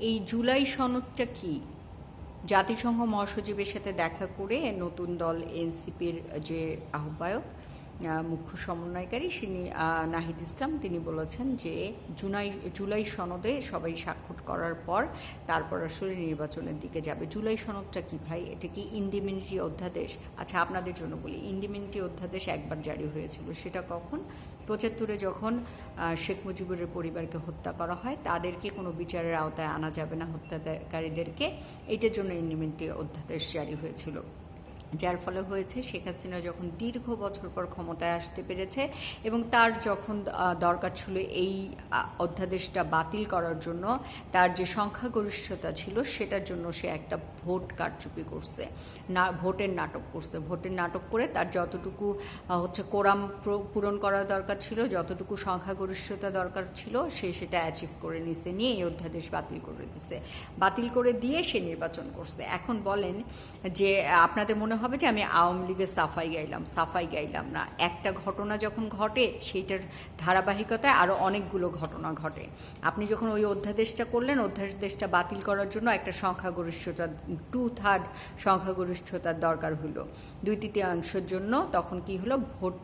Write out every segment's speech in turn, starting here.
এই জুলাই সনদটা কি? জাতিসংঘ মহাসচিবের সাথে দেখা করে নতুন দল এনসিপির যে আহ্বায়ক আহ, মুখ্য সমন্বয়কারী আহ, নাহিদ ইসলাম। তিনি বলেছেন যে জুলাই জুলাই সনদে সবাই স্বাক্ষর করার পর তারপর আসলে নির্বাচনের দিকে যাবে। জুলাই সনদটা কি ভাই? এটা কি ইন্ডিমিনিটি অধ্যাদেশ? আচ্ছা আপনাদের জন্য বলি। ইন্ডিমিনিটি অধ্যাদেশ একবার জারি হয়েছিল সেটা কখন? পঁচাত্তরে যখন শেখ মুজিবুরের পরিবারকে হত্যা করা হয় তাদেরকে কোনো বিচারের আওতায় আনা যাবে না হত্যাকারীদেরকে। এটার জন্য ইন্ডিমিনিটি অধ্যাদেশ জারি হয়েছিল। যার ফলে হয়েছে শেখ হাসিনা যখন দীর্ঘ বছর পর ক্ষমতায় আসতে পেরেছে এবং তার যখন দরকার ছিল এই অধ্যাদেশটা বাতিল করার জন্য, তার যে সংখ্যাগরিষ্ঠতা ছিল সেটার জন্য সে একটা ভোট কারচুপি করছে, না, ভোটের নাটক করছে। ভোটের নাটক করে তার যতটুকু হচ্ছে কোরাম পূরণ করা দরকার ছিল, যতটুকু সংখ্যাগরিষ্ঠতা দরকার ছিল, সে সেটা অ্যাচিভ করে নিছে, নিয়ে এই অধ্যাদেশ বাতিল করে দিছে। বাতিল করে দিয়ে সে নির্বাচন করছে। এখন বলেন যে, আপনাদের মনে হবে যে আমি আওয়ামী লীগের সাফাই গাইলাম সাফাই গাইলাম না। একটা ঘটনা যখন ঘটে, সেইটার ধারাবাহিকতায় আরও অনেকগুলো ঘটনা ঘটে। আপনি যখন ওই অধ্যাদেশটা করলেন, অধ্যাদেশটা বাতিল করার জন্য একটা সংখ্যাগরিষ্ঠতা টু থার্ড সংখ্যাগরিষ্ঠতার দরকার হলো দুই তৃতীয়াংশের জন্য তখন কি হলো? ভোট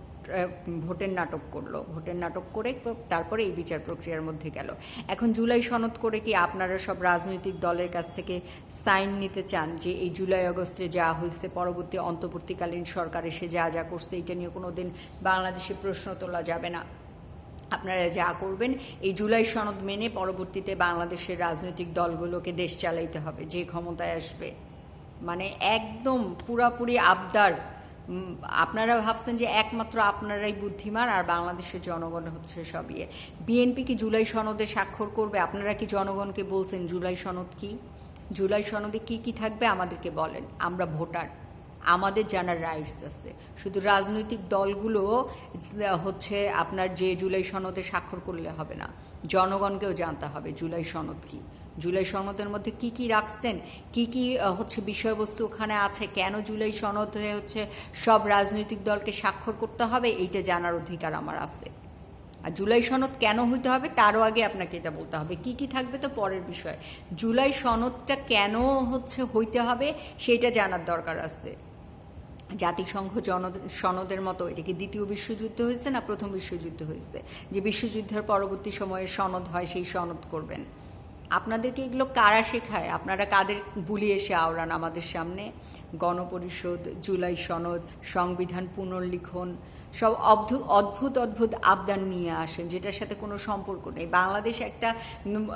ভোটের নাটক করল। ভোটের নাটক করে তারপরে এই বিচার প্রক্রিয়ার মধ্যে গেল। এখন জুলাই সনদ করে কি আপনারা সব রাজনৈতিক দলের কাছ থেকে সাইন নিতে চান যে এই জুলাই আগস্টে যা হয়েছে, পরবর্তী অন্তর্বর্তীকালীন সরকার এসে যা যা করছে, এটা নিয়ে কোনো দিন বাংলাদেশে প্রশ্ন তোলা যাবে না। আপনারা যা করবেন, এই জুলাই সনদ মেনে পরবর্তীতে বাংলাদেশের রাজনৈতিক দলগুলোকে দেশ চালাইতে হবে, যে ক্ষমতায় আসবে। মানে একদম পুরাপুরি আবদার আপনারা ভাবছেন যে একমাত্র আপনারাই বুদ্ধিমান আর বাংলাদেশের জনগণ হচ্ছে সব ইয়ে। বিএনপি কি জুলাই সনদে স্বাক্ষর করবে? আপনারা কি জনগণকে বলছেন জুলাই সনদ কি? জুলাই সনদে কি কি থাকবে আমাদেরকে বলেন। আমরা ভোটার। আমাদের জানার রাইটস আছে। শুধু রাজনৈতিক দলগুলো হচ্ছে আপনার যে জুলাই সনদে স্বাক্ষর করলে হবে না। জনগণকেও জানতে হবে জুলাই সনদ কি। জুলাই সনদের মধ্যে কি কি রাখতেন কি কি হচ্ছে বিষয়বস্তু ওখানে আছে, কেন জুলাই সনদ হয়ে হচ্ছে সব রাজনৈতিক দলকে স্বাক্ষর করতে হবে, এইটা জানার অধিকার আমার আছে। আর জুলাই সনদ কেন হইতে হবে, তারও আগে আপনাকে এটা বলতে হবে। কি কি থাকবে তো পরের বিষয়। জুলাই সনদটা কেন হচ্ছে হইতে হবে, সেটা জানার দরকার আছে। জাতিসংঘ জন সনদের মতো এটা কি দ্বিতীয় বিশ্বযুদ্ধ হয়েছে না প্রথম বিশ্বযুদ্ধ হয়েছে? যে বিশ্বযুদ্ধের পরবর্তী সময়ে সনদ হয়, সেই সনদ করবেন। আপনাদেরকে এগুলো কারা শেখায়? আপনারা কাদের বুলি এসে আওড়ান আমাদের সামনে? গণপরিষদ, জুলাই সনদ, সংবিধান পুনর্লিখন, সব অদ্ভুত অদ্ভুত অদ্ভুত আবদান নিয়ে আসেন, যেটার সাথে কোনো সম্পর্ক নেই। বাংলাদেশ একটা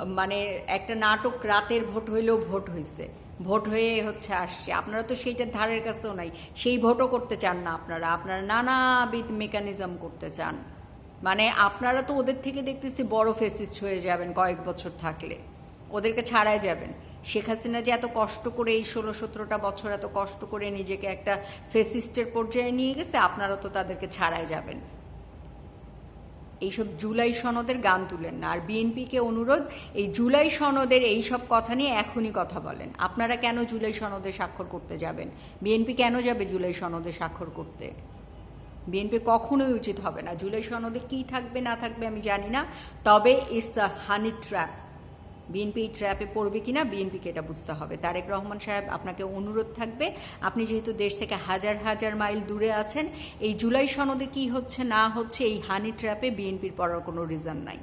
মানে একটা নাটক রাতের ভোট হইলেও ভোট হয়েছে ভোট হয়ে হচ্ছে আসছে। আপনারা তো সেইটার ধারের কাছেও নাই। সেই ভোটও করতে চান না আপনারা। আপনারা নানাবিধ মেকানিজম করতে চান। মানে আপনারা তো ওদের থেকে দেখতেছি বড় ফেসিস্ট হয়ে যাবেন কয়েক বছর থাকলে। ওদেরকে ছাড়াই যাবেন। শেখ হাসিনা যে এত কষ্ট করে এই ষোলো সতেরোটা বছর এত কষ্ট করে নিজেকে একটা ফেসিস্টের পর্যায়ে নিয়ে গেছে, আপনারা তো তাদেরকে ছাড়াই যাবেন। এইসব জুলাই সনদের গান তুলেন না। আর বিএনপিকে অনুরোধ, এই জুলাই সনদের এই সব কথা নিয়ে এখনই কথা বলেন। আপনারা কেন জুলাই সনদে স্বাক্ষর করতে যাবেন? বিএনপি কেন যাবে জুলাই সনদে স্বাক্ষর করতে? বিএনপি কখনোই উচিত হবে না। জুলাই সনদে কি থাকবে, না থাকবে আমি জানি না। তবে it's a honey trap BNP ট্র্যাপে পড়বে কিনা বিএনপিকে এটা বুঝতে হবে। তারেক রহমান সাহেব, আপনাকে অনুরোধ থাকবে, আপনি যেহেতু দেশ থেকে হাজার হাজার মাইল দূরে আছেন, এই জুলাই সনদে কি হচ্ছে, না হচ্ছে, এই হানি ট্র্যাপে বিএনপির পড়ার কোনো রিজন নাই।